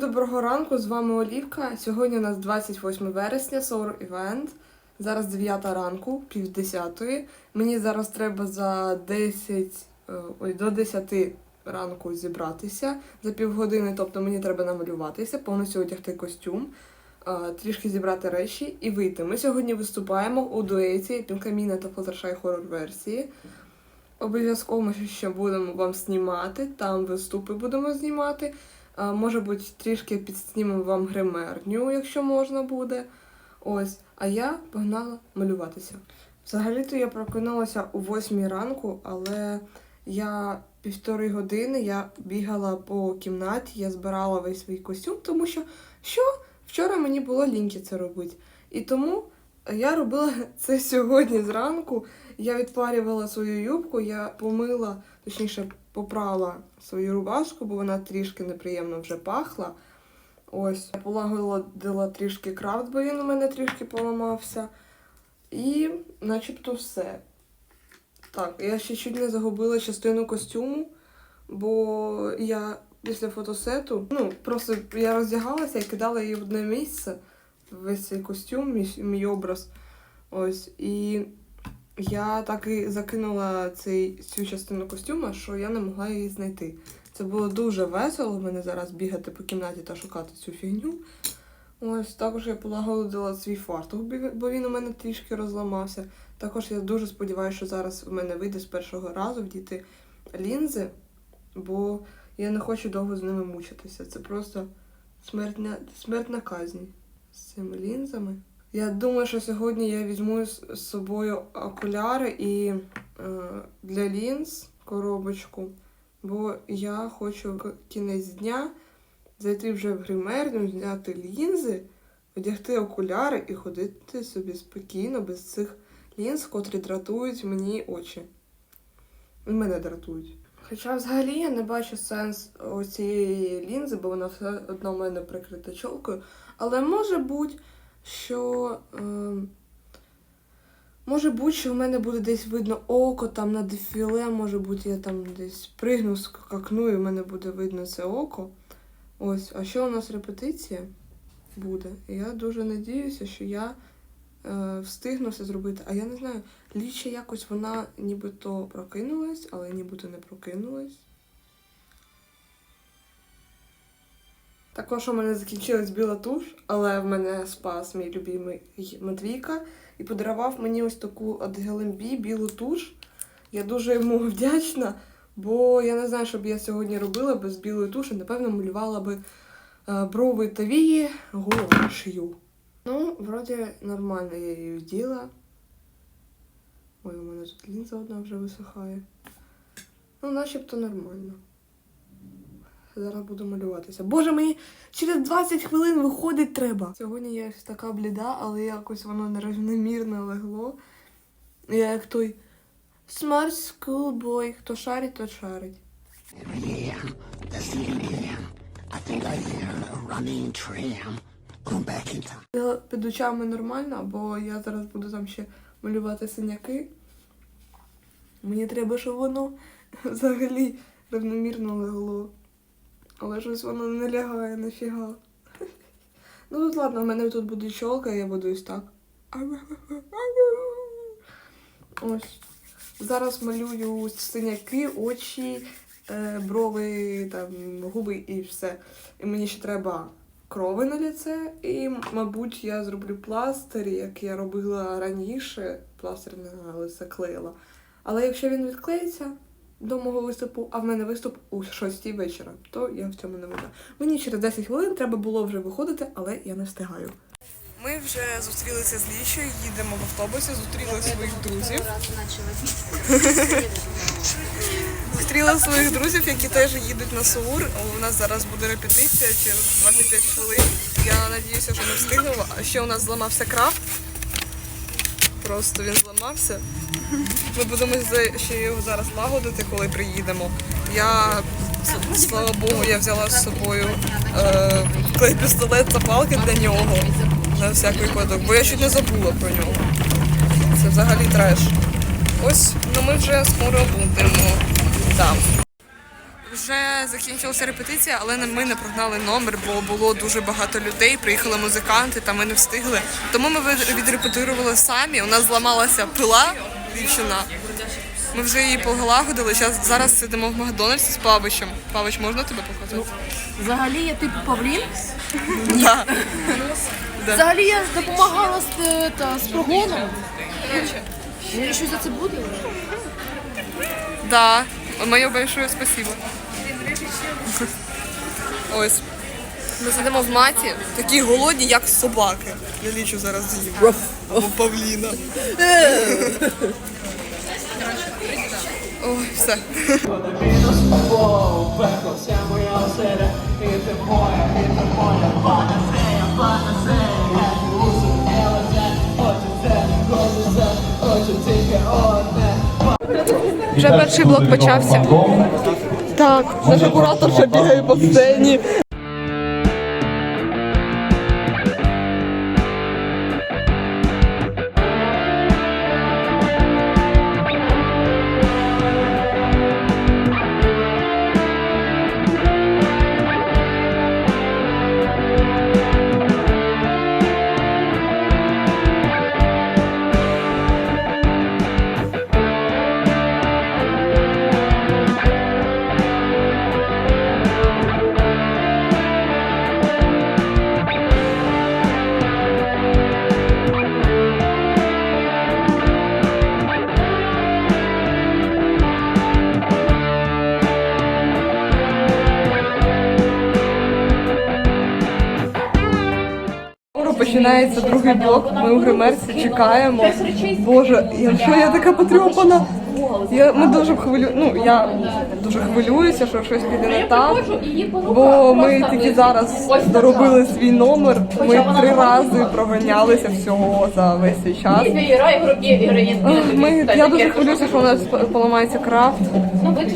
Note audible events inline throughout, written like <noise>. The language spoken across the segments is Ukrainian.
Доброго ранку, з вами Олівка. Сьогодні у нас 28 вересня, Solar Event. Зараз 9 ранку, пів десятої. Мені зараз треба за 10, е, ой, до 10 ранку зібратися за півгодини, тобто мені треба намалюватися, повністю одягти костюм, е, трішки зібрати речі і вийти. Ми сьогодні виступаємо у дуеті Пінкаміна та Флаттершай хоррор версії. Обов'язково ми ще будемо вам знімати, там виступи будемо знімати. А, може бути, трішки підснімемо вам гримерню, якщо можна буде. Ось. А я погнала малюватися. Взагалі-то я прокинулася о 8 ранку, але я півтори години я бігала по кімнаті, я збирала весь свій костюм, тому що що? Вчора мені було ліньки це робити. І тому я робила <laughs> це сьогодні зранку. Я відпарювала свою юбку, я помила, точніше, попрала свою рубашку, бо вона трішки неприємно вже пахла. Ось, я полагодила трішки крафт, бо він у мене трішки поламався. І начебто все. Так, я ще чуть не загубила частину костюму, бо я після фотосету, ну, просто я роздягалася і кидала її в одне місце, весь цей костюм, мій, мій образ. Ось. І я так і закинула цей, цю частину костюма, що я не могла її знайти. Це було дуже весело в мене зараз бігати по кімнаті та шукати цю фігню. Ось також я полагодила свій фартух, бо він у мене трішки розламався. Також я дуже сподіваюся, що зараз в мене вийде з першого разу вдіти лінзи, бо я не хочу довго з ними мучитися. Це просто смертна, смертна казнь з цими лінзами. Я думаю, що сьогодні я візьму з собою окуляри і е, для лінз коробочку, бо я хочу кінець дня зайти вже в гримерню, зняти лінзи, одягти окуляри і ходити собі спокійно без цих лінз, котрі дратують мені очі. Мене дратують. Хоча взагалі я не бачу сенс цієї лінзи, бо вона все одно в мене прикрита чолкою. Але може бути, що. Е, може бути, що в мене буде десь видно око там на дефіле, може бути, я там десь пригну, скакну, і в мене буде видно це око. Ось, а що у нас репетиція буде? Я дуже надіюся, що я встигну все зробити. А я не знаю, ліча якось вона нібито прокинулась, але нібито не прокинулась. Також у мене закінчилась біла туш, але в мене спас мій любимий Матвійка і подарував мені ось таку від Гелембі білу туш. Я дуже йому вдячна, бо я не знаю, що б я сьогодні робила без білої туші. Напевно, малювала би е, брови та вії гуаш'ю. Ну, вроді нормально я її вділа. Ой, у мене тут лінза одна вже висихає. Ну, начебто нормально. Зараз буду малюватися. Боже, мені через 20 хвилин виходить треба. Сьогодні я ось така бліда, але якось воно нерівномірно легло. Я як той Smart School Boy. Хто шарить, то шарить. The Я Під очами нормально, бо я зараз буду там ще малювати синяки. Мені треба, щоб воно <laughs> взагалі рівномірно легло. Але щось воно не лягає нафіга. <laughs> Ну тут ладно, в мене тут буде чолка, я буду ось так. <laughs> Ось. Зараз малюю синяки, очі, е, брови, там, губи і все. І мені ще треба крови на лице. І, мабуть, я зроблю пластир, як я робила раніше. Пластир на лице клеїла. Але якщо він відклеїться до мого виступу, а в мене виступ у 6 вечора, то я в цьому не винна. Мені через 10 хвилин треба було вже виходити, але я не встигаю. Ми вже зустрілися з Лішою, їдемо в автобусі, зустріли своїх друзів. <laughs> Зустріла своїх друзів, які теж їдуть на Саур. У нас зараз буде репетиція через 25 хвилин. Я надіюся, що ми встигнемо. А ще у нас зламався крафт. Просто він зламався. Ми будемо ще його зараз лагодити, коли приїдемо. Я слава Богу, я взяла з собою е, клей пістолет та палки для нього на всяк випадок, бо я чуть не забула про нього. Це взагалі треш. Ось, ну ми вже скоро будемо там. Вже закінчилася репетиція, але ми не прогнали номер, бо було дуже багато людей. Приїхали музиканти, та ми не встигли. Тому ми від- відрепетирували самі. У нас зламалася пила дівчина. Ми вже її полагодили. Зараз, зараз сидимо в Макдональдсі з Павичем. Павич, можна тебе показати? Взагалі я типу Павлін. <laughs> Да. Взагалі я допомагала з, е, та, з прогоном. Щось за це буде? Да. Моє большое спасибо. Ось. Ми сидимо в маті, такі голодні, як собаки. Я лічу зараз з'їм. Або павліна. Ой, все. <laughs> Вже перший блок почався. Так, наш куратор ще бігає по сцені. Другий блок. Ми у гримерці чекаємо. Боже, я що я така потрьопана? Я ми дуже хвилю. Ну я дуже хвилююся, що щось піде не так. Бо ми тільки зараз доробили свій номер. Ми три рази проганялися всього за весь цей час. Ми, я дуже хвилююся, що у нас поламається крафт.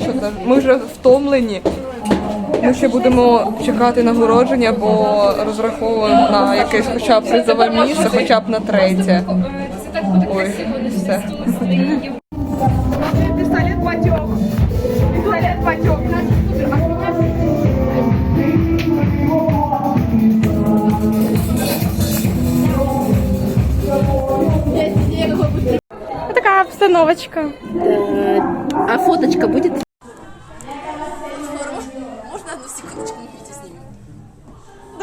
Що це? Ми вже втомлені. Ми ще будемо чекати нагородження, бо розраховуємо на якесь хоча б призове місце, хоча б на третє. Ой, все. Потек. Такая обстановочка. А фоточка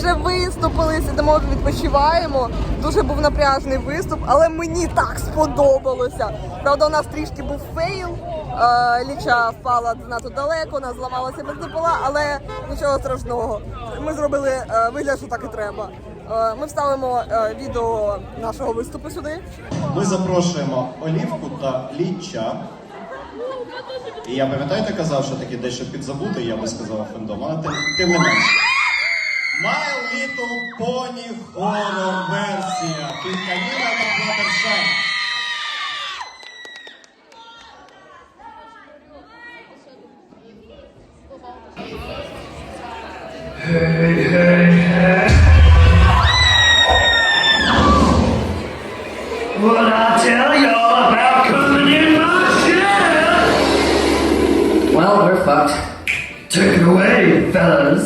вже виступили, сидимо, відпочиваємо. Дуже був напряжний виступ, але мені так сподобалося. Правда, у нас трішки був фейл. Е, Ліча впала занадто далеко, вона зламалася без пола, але нічого страшного. Ми зробили е, вигляд, що так і треба. Е, Ми вставимо відео нашого виступу сюди. Ми запрошуємо Олівку та Ліча. І я пам'ятаєте, казав, що таке дещо підзабути, я би сказав фендом, але тим не менше. My Little Pony хоррор версія. Кінканіна та Флаттершай. What I tell y'all about coming in my ship? Well, we're fucked. Take it away, fellas.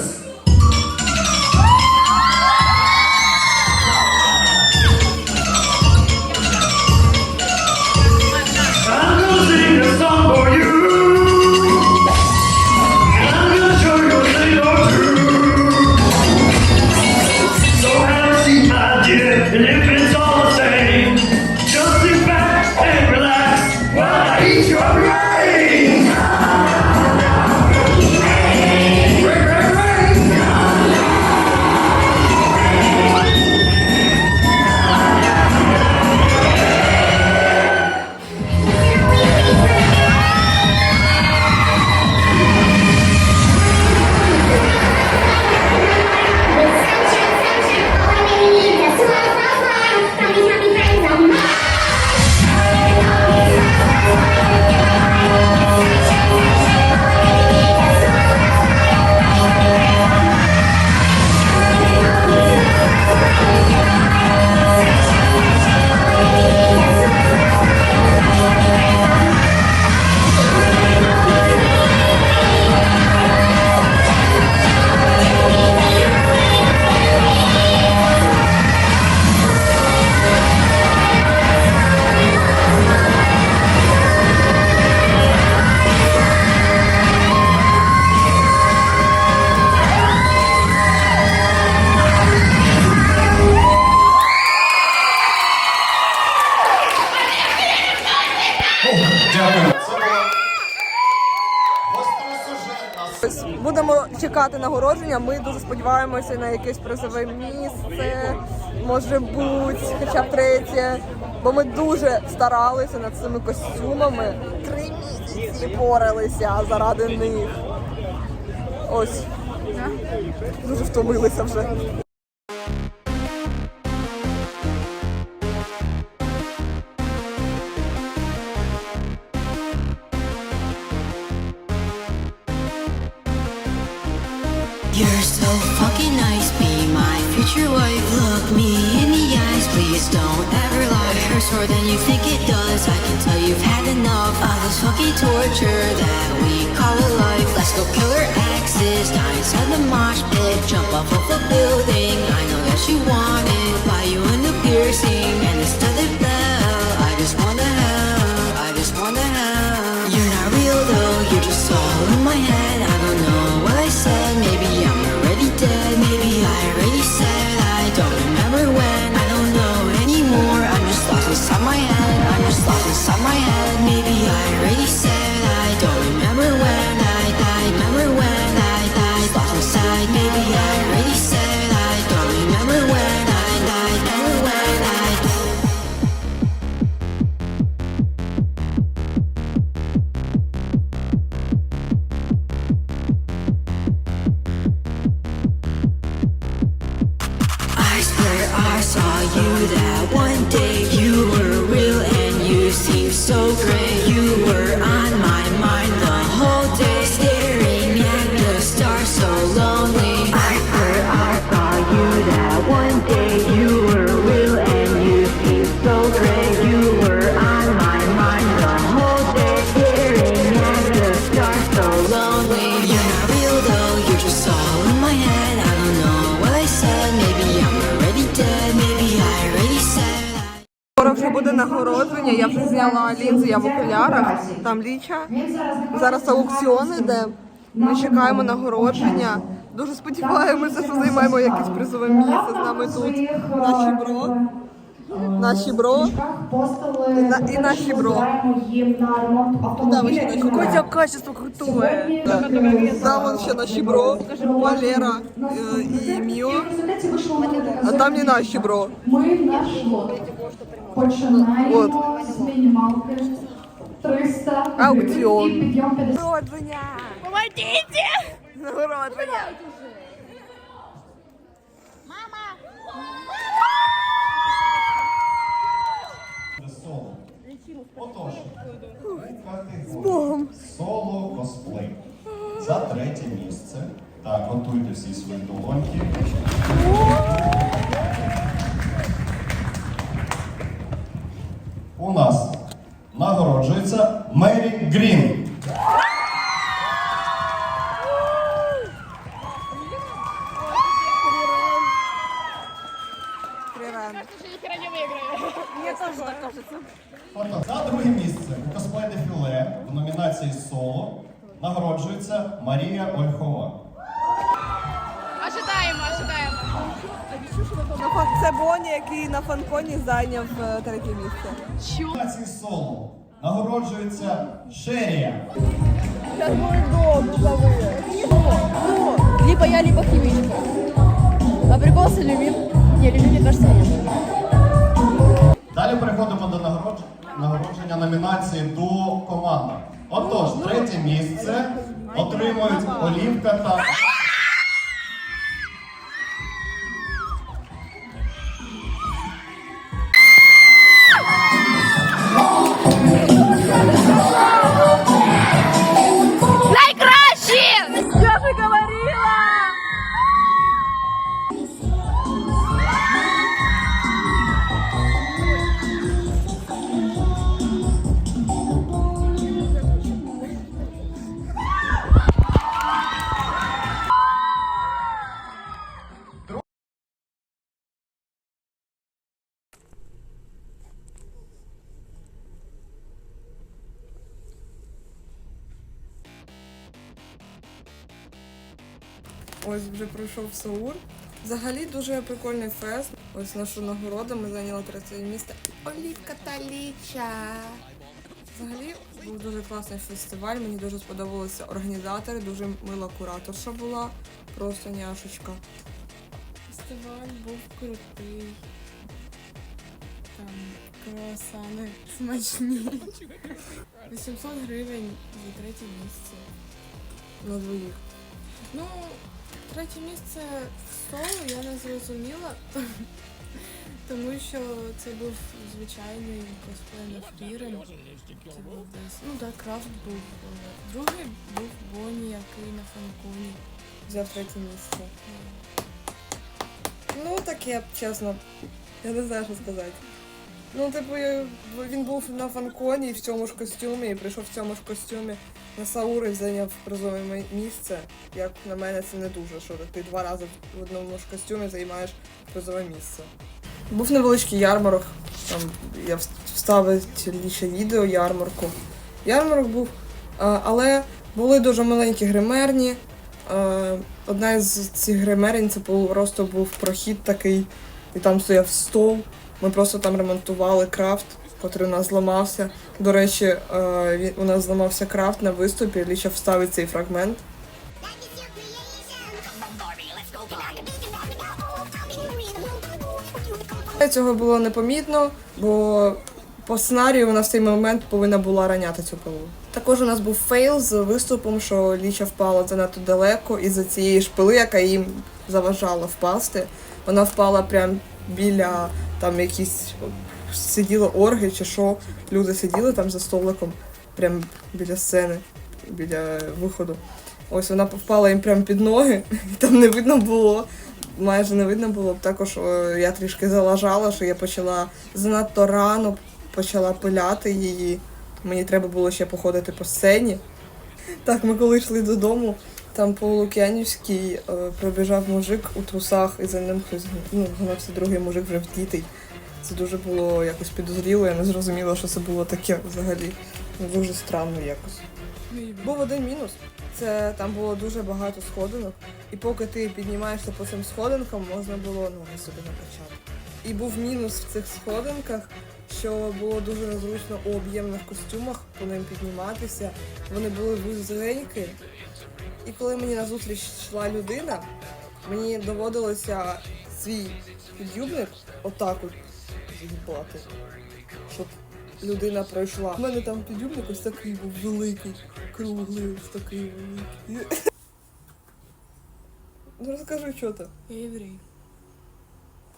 Будемо чекати нагородження. Ми дуже сподіваємося на якесь призове місце, може бути, хоча б третє. Бо ми дуже старалися над цими костюмами. Три місяці поралися заради них. Ось. Дуже втомилися вже. Fucking that we call a life. Let's go kill our exes, die inside the mosh pit, jump off of a building. I know that you want I saw you that one day Я зняла лінзи, я в окулярах. Там ліча. Зараз аукціон іде. Ми чекаємо нагородження. Дуже сподіваємося, що займаємо якесь призове місце. З нами тут наші бро. Наші бро. І, на, і наші бро. Котя качество крутое. Там вон ще наші бро, Валера е, і Міо. А там не наші бро. Ми наш лот. Починаємо з мінімалки 300 Аукціон. і підйом 50. Нагородження! Помогите! Нагородження! соло. Отож, категорія соло косплей. За третє місце. Так, готуйте всі свої долоньки. У нас нагороджується Мері Грін. За друге місце у косплей дефіле в номінації соло нагороджується Марія Ольхова. Ожидаем, ожидаем. Це Боні, який на фанконі зайняв е, третє місце. В соло нагороджується Шерія. Либо я, либо химичка. А прикол с Люмин? Не, Люмин, мне кажется. Далі переходимо до нагородження, нагородження номінації до команда. Отож, третє місце отримують Олівка та. Ось вже пройшов Саур. Взагалі дуже прикольний фест. Ось нашу нагороду ми зайняли третє місце. Олівка та Ліча. Взагалі був дуже класний фестиваль. Мені дуже сподобалися організатори, дуже мила кураторша була. Просто няшечка. Фестиваль був крутий. Там круасани смачні. 800 гривень за третє місце. На двоїх. Ну, третє місце в соло я не зрозуміла, <laughs> тому що це був звичайний косплей на фрірен. Ну так, крафт був. Другий був Боні, який на фанконі. Взяв третє місце. Ну, таке, чесно. Я не знаю, що сказати. Ну, типу, він був на фанконі в цьому ж костюмі і прийшов в цьому ж костюмі на Саури зайняв призове місце. Як на мене, це не дуже, що ти два рази в одному ж костюмі займаєш призове місце. Був невеличкий ярмарок. Там я вс- вставив лише відео ярмарку. Ярмарок був, але були дуже маленькі гримерні. Одна із цих гримерень це просто був прохід такий, і там стояв стол. Ми просто там ремонтували крафт, котрий у нас зламався. До речі, е, у нас зламався крафт на виступі, Ліча вставить цей фрагмент. Цього було непомітно, бо по сценарію вона в цей момент повинна була раняти цю пилу. Також у нас був фейл з виступом, що Ліча впала занадто далеко із-за цієї шпили, яка їм заважала впасти. Вона впала прямо біля там якісь сиділи орги чи що. Люди сиділи там за столиком, прямо біля сцени, біля виходу. Ось вона впала їм прямо під ноги, <laughs> і там не видно було. Майже не видно було. Також я трішки залажала, що я почала занадто рано почала пиляти її. Мені треба було ще походити по сцені. Так, ми коли йшли додому, там по Лук'янівській е, пробіжав мужик у трусах, і за ним хтось ну, гнався другий мужик вже вдітий. Це дуже було якось підозріло, я не зрозуміла, що це було таке взагалі. Дуже странно якось. Був один мінус. Це там було дуже багато сходинок, і поки ти піднімаєшся по цим сходинкам, можна було ноги собі накачати. І був мінус в цих сходинках, що було дуже незручно у об'ємних костюмах по ним підніматися. Вони були вузенькі. І коли мені назустріч йшла людина, мені доводилося свій підюбник отак от згибати, щоб людина пройшла. У мене там підюбник ось такий був великий, круглий, ось такий великий. <laughs> Ну розкажи, що то. Я єврей.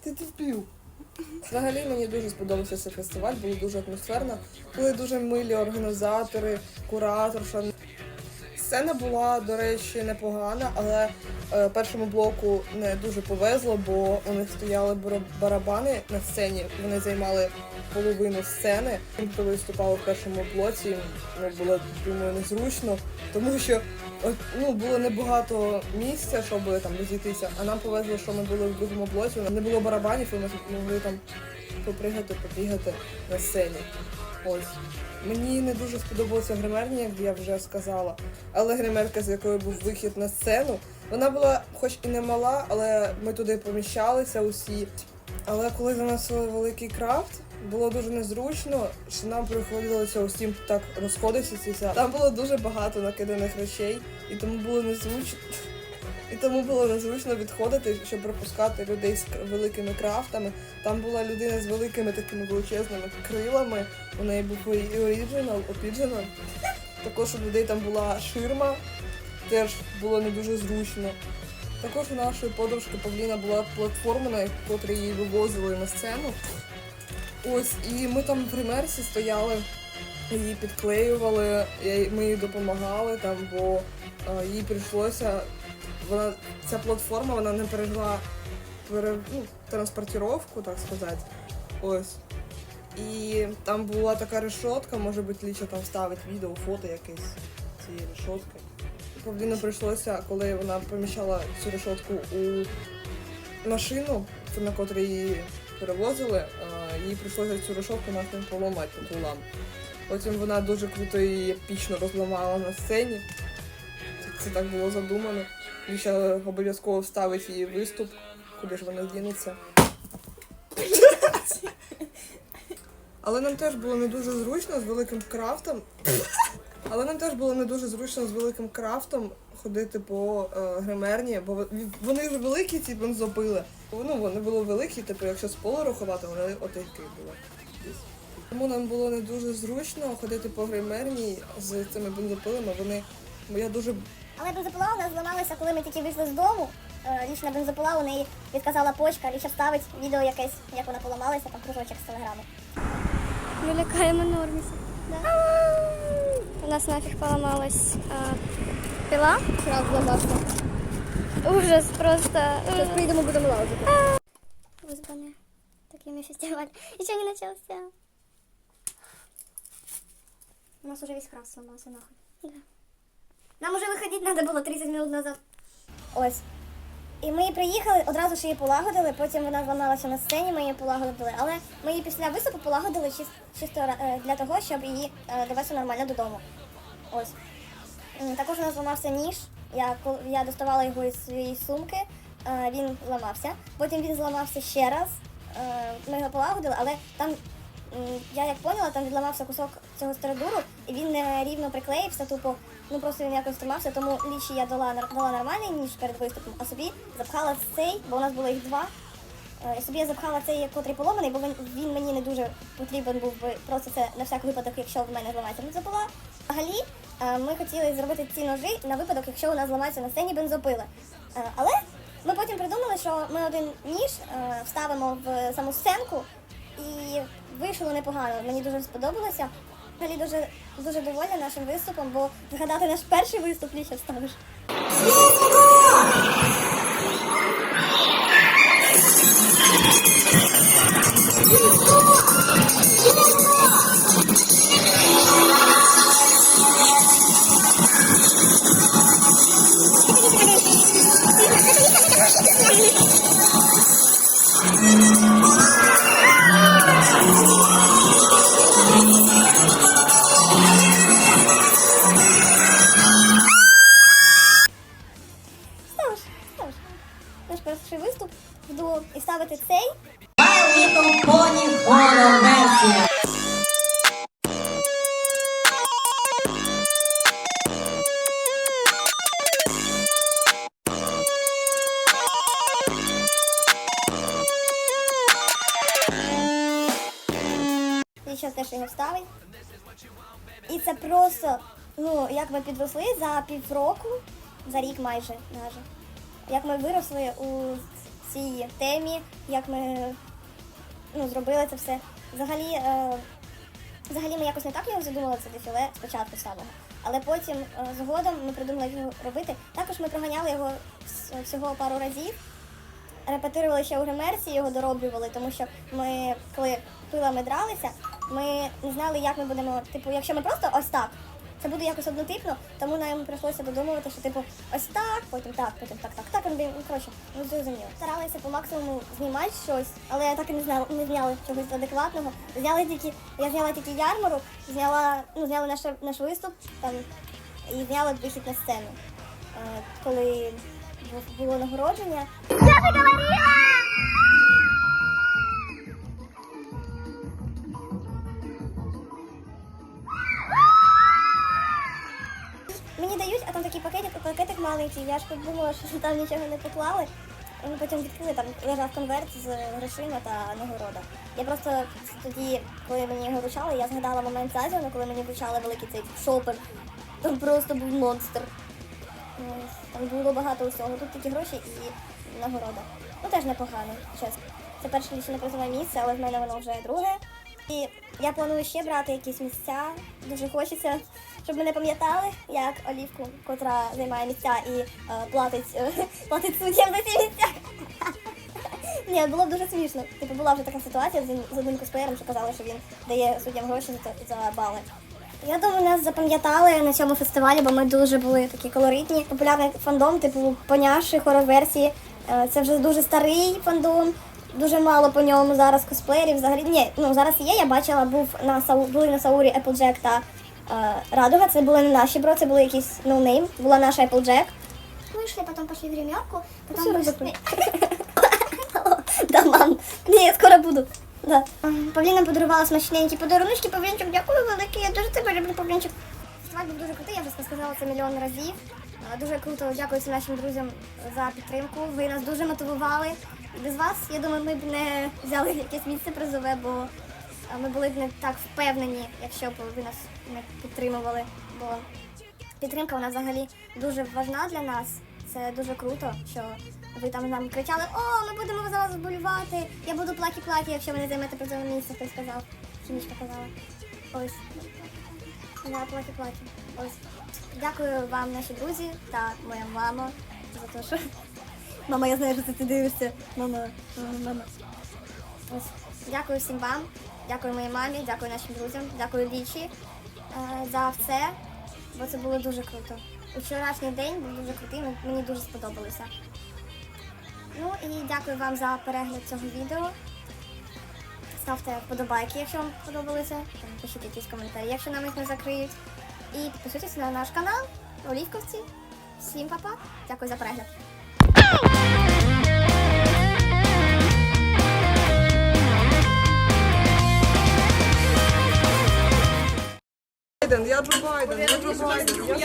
Ти дебіл. Взагалі мені дуже сподобався цей фестиваль, було дуже атмосферно. Були дуже милі організатори, кураторша. Сцена була, до речі, непогана, але першому блоку не дуже повезло, бо у них стояли бара- барабани на сцені. Вони займали половину сцени. Хто виступав у першому блоці, ну, було думаю незручно, тому що ну, було небагато місця, щоб там розійтися. А нам повезло, що ми були в другому блоці. Не було барабанів, і ми могли там попригати, побігати на сцені. Ось. Мені не дуже сподобалося гримерня, як я вже сказала. Але гримерка, з якою був вихід на сцену, вона була хоч і не мала, але ми туди поміщалися усі. Але коли занесли великий крафт, було дуже незручно, що нам приходилося усім так розходитися. Там було дуже багато накиданих речей, і тому було незручно. І тому було незручно відходити, щоб пропускати людей з великими крафтами. Там була людина з великими такими величезними крилами. У неї був і оріджинал, опіджинал. Також у людей там була ширма, теж було не дуже зручно. Також у нашої подружки Павліна була платформа, на котрій її вивозили на сцену. Ось, і ми там в примерсі стояли, її підклеювали, ми їй допомагали там, бо е, їй прийшлося. Вона ця платформа вона не пережила пере, ну, транспортировку, так сказати. Ось. І там була така решотка, може бути, Ліча там ставить відео, фото якесь цієї решотки. Павліну прийшлося, коли вона поміщала цю решотку у машину, на котрій її перевозили, їй прийшлося цю решотку нахрен поламати пополам. Потім вона дуже круто і епічно розламала на сцені. Це, це так було задумано. І ще обов'язково вставить її виступ, куди ж вона дінеться. <laughs> Але нам теж було не дуже зручно з великим крафтом. Але нам теж було не дуже зручно з великим крафтом ходити по е, гримерні, бо вони ж великі, ці бензопили. Ну, вони були великі, типу, якщо з полу рахувати, вони отакі були. Тому нам було не дуже зручно ходити по гримерні з цими бензопилами. Вони. бо я дуже Але бензопила у нас зламалася, коли ми тільки вийшли з дому. Е, Лічна бензопила, у неї відказала почка, Ліча вставить відео якесь, як вона поламалася, там кружочок з телеграми. Ми лякаємо Норміса. У нас нафіг поламалась а, пила. Раз зламався. Ужас просто. Зараз прийдемо, будемо лазити. Вызваны. Такими фестиваль. Еще не начался. У нас уже весь крас сломався нахуй. Да. Нам уже виходити треба було 30 минут назад. Ось. І ми її приїхали, одразу ж її полагодили, потім вона зламалася на сцені, ми її полагодили. Але ми її після виступу полагодили чисто е, для того, щоб її е, довести нормально додому. Ось. Також у нас зламався ніж. Я, я доставала його із своєї сумки, він зламався. Потім він зламався ще раз. Ми його полагодили, але там, я як поняла, там відламався кусок цього стередуру, і він не рівно приклеївся, тупо, ну просто він якось тримався, тому лічі я дала, дала нормальний ніж перед виступом, а собі запхала цей, бо у нас було їх два. Е, Собі я запхала цей, котрий поломаний, бо він, мені не дуже потрібен був би просто це на всяк випадок, якщо в мене зламається бензопила. Взагалі, е, ми хотіли зробити ці ножі на випадок, якщо у нас зламається на сцені бензопила. Е, Але ми потім придумали, що ми один ніж е, вставимо в саму сценку і вийшло непогано. Мені дуже сподобалося. Взагалі дуже дуже довольна нашим виступом, бо згадати наш перший виступ ліше вставиш. Ставиш, ну, як ми підросли за півроку, за рік майже навіть. Як ми виросли у цій темі, як ми ну, зробили це все. Взагалі, е, взагалі ми якось не так його задумали це дефіле спочатку самого. Але потім е, згодом ми придумали його робити. Також ми проганяли його всього пару разів. Репетирували ще у гримерці, його дороблювали, тому що ми, коли пилами дралися, ми не знали, як ми будемо. Типу, якщо ми просто ось так, це буде якось однотипно, тому нам прийшлося додумувати, що типу ось так, потім так, потім так, так, так. Ну, ну коротше, ну зрозуміло. Старалися по максимуму знімати щось, але я так і не знала, не зняли чогось адекватного. Зняли тільки, я зняла тільки ярмарок, зняла, ну зняли наш, наш виступ там і зняли вихід на сцену. Е, коли було нагородження. Там такий пакетик, пакетик маленький, я ж подумала, що <laughs> там нічого не поклали. І потім відкрили, там лежав конверт з грошима та нагорода. Я просто тоді, коли мені його вручали, я згадала момент Зазіону, коли мені вручали великий цей шопер. Там просто був монстр. Там було багато усього. Тут такі гроші і нагорода. Ну теж непогано, чесно. Це перше лічне призове місце, але в мене воно вже друге. І я планую ще брати якісь місця. Дуже хочеться, щоб мене пам'ятали, як Олівку, котра займає місця і е, платить, е, <laughs> платить суддям за ці місця. <laughs> Ні, було б дуже смішно. Типу була вже така ситуація з одним- косплеєром, що казали, що він дає суддям гроші за, бали. Я думаю, нас запам'ятали на цьому фестивалі, бо ми дуже були такі колоритні. Популярний фандом, типу поняші, хорор-версії. Е, Це вже дуже старий фандом. Дуже мало по ньому зараз косплеєрів. Взагалі ні, ну зараз є. Я бачила, був на були на Саурі Applejack та Радуга. Це були не наші бро, це були якісь ноунейм. Була наша Applejack. Вышли, потом пошли в гримерку, потом вышли. <laughs> Да, мам. Ні, я скоро буду. Да. Павліна подарувала смачненькі подарунки. Павлінчик, дякую велике. Я дуже тебе люблю, Павлінчик. Фестиваль був дуже крутий, я вже сказала це мільйон разів. Е, Дуже круто, дякую всім нашим друзям за підтримку. Ви нас дуже мотивували. Без вас, я думаю, ми б не взяли якесь місце призове, бо е, ми були б не так впевнені, якщо б ви нас підтримували. Бо підтримка вона взагалі дуже важна для нас. Це дуже круто, що ви там нам кричали: О, ми будемо за вас вболівати, я буду плакі-плакі, якщо ви не займете призове місце, хтось сказав. Хімічка казала. Ось. Да, плакі-плакі. Ось. Дякую вам, наші друзі та моя мама за те, що. <laughs> Мама, я знаю, що ти дивишся. Мама, мама. Ось. Дякую всім вам, дякую моїй мамі, дякую нашим друзям, дякую Вічі за все, бо це було дуже круто. Вчорашній день був дуже крутий, мені- дуже сподобалося. Ну і дякую вам за перегляд цього відео. Ставте вподобайки, якщо вам сподобалося. Там пишіть якісь коментарі, якщо нам їх не закриють. І підписуйтесь на наш канал Олівковці. Всім па-па. Дякую за перегляд. Байден, я Джо Байден, я Джо Байден.